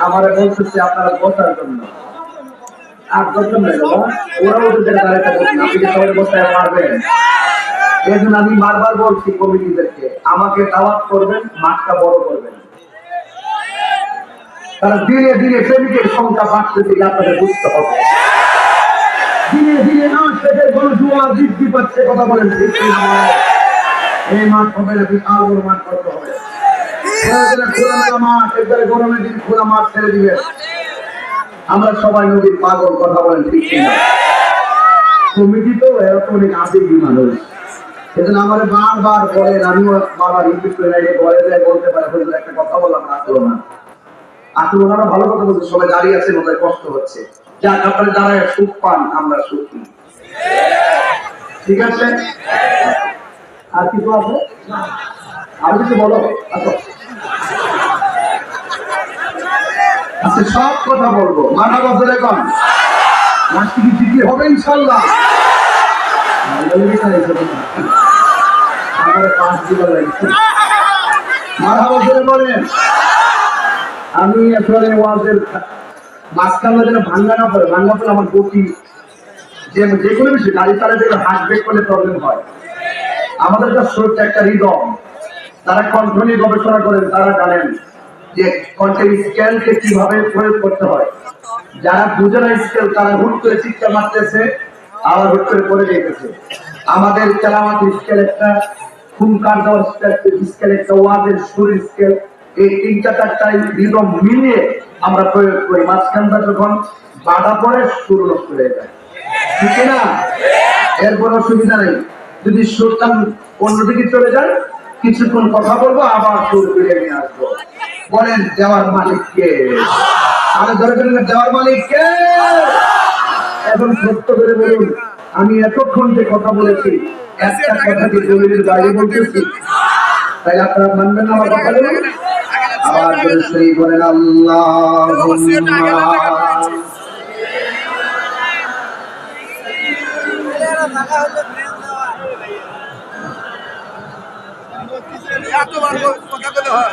আমারে আপনারা বসার জন্য আর ওরাও সবাই বসায় পারবেন এই জন্য আমি বারবার বলছি কমিটিদেরকে আমাকে দাওয়াত করবেন মাঠটা বড় করবেন তারা ধীরে ধীরে প্রেমিকের সংখ্যা আপনাদের বুঝতে হবে ধীরে ধীরে না কথা বলেন? এই মাঠ হবে না বিশাল মাঠ করতে হবে গরমের দিন খোলা মাঠ ছেড়ে দিবে। আমরা সবাই নদীর পাগল কথা বলেন ঠিক কমিটি তো এরকম অনেক আবেগী মানুষ? সেজন্য আমার বারবার বলেন আমিও বারবার ইউটিউব চ্যানেলে বলে যায় বলতে পারে একটা কথা বললাম আসলো না। আসলে ওনারা ভালো কথা বলছে সবাই দাঁড়িয়ে আছে ওদের কষ্ট হচ্ছে। যাক আপনারা দাঁড়ায় সুখ পান আমরা সুখী ঠিক আছে? আর কিছু আছে? আর কিছু বলো? আচ্ছা সব কথা বলব। মাথা বছর এখন কি হবে ইনশাল্লাহ? আমি আসলে ওয়াজের মাঝখানে যেন ভাঙ্গা না পড়ে, ভাঙ্গা পড়লে আমার গতি যে যে কোনো বিষয়, গাড়ি চালাতে হার্ট ব্রেক করলে প্রবলেম হয়। আমাদের একটা হৃদয় তারা কণ্ঠ নিয়ে গবেষণা করেন, তারা জানেন যে স্কেলকে কীভাবে প্রয়োগ করতে হয়। যারা স্কেল, তারা হুট করে মারতেছে, আবার হুট করে পড়ে যেতেছে আমাদের স্কেল একটা দেওয়ার স্কেল একটা সুর স্কেল। এই তিনটা রিদম মিলিয়ে আমরা প্রয়োগ করি। মাঝখানটা যখন বাধা পড়ে, সুর নষ্ট হয়ে যায়। ঠিক না? এরপর অসুবিধা নেই। যদি সুরটা অন্যদিকে চলে যায় কিছুক্ষণ কথা বলব, আবার সুর ফিরে নিয়ে আসব। বলেন দেওয়ার মালিককে আরে ধরে ধরে দেওয়ার মালিককে এখন সত্য করে বলুন, আমি এতক্ষণ যে কথা বলেছি, একটা কথা কি জমির বাইরে বলতেছি? তাই আপনারা মানবেন আমার কথা আবার বলে সেই বলেন আল্লাহ কথা বলে হয়।